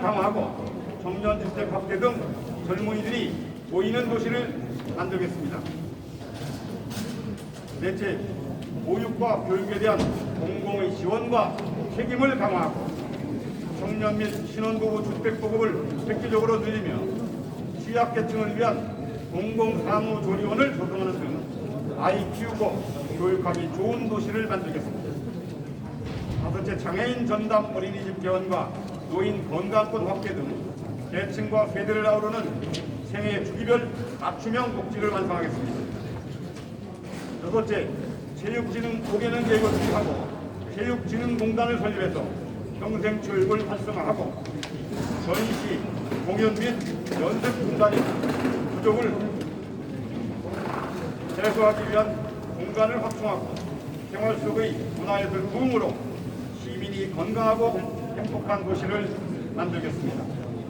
강화하고 청년 주택 확대 등 젊은이들이 모이는 도시를 만들겠습니다. 넷째, 보육과 교육에 대한 공공의 지원과 책임을 강화하고 청년 및 신혼부부 주택 보급을 획기적으로 늘리며 취약계층을 위한 공공사무조리원을 조성하는 등 아이 키우고 교육하기 좋은 도시를 만들겠습니다. 다섯째 장애인 전담 어린이집 개원과 노인 건강권 확대 등 계층과 세대를 아우르는 생애 주기별 맞춤형 복지를 완성하겠습니다. 여섯째 체육진흥 5개년 계획을 수립하고 체육진흥공단을 설립해서 평생 교육을 활성화하고 전시, 공연 및 연습 공간의 부족을 해소하기 위한 공간을 확충하고 생활 속의 문화예술 부흥으로 시민이 건강하고 행복한 도시를 만들겠습니다.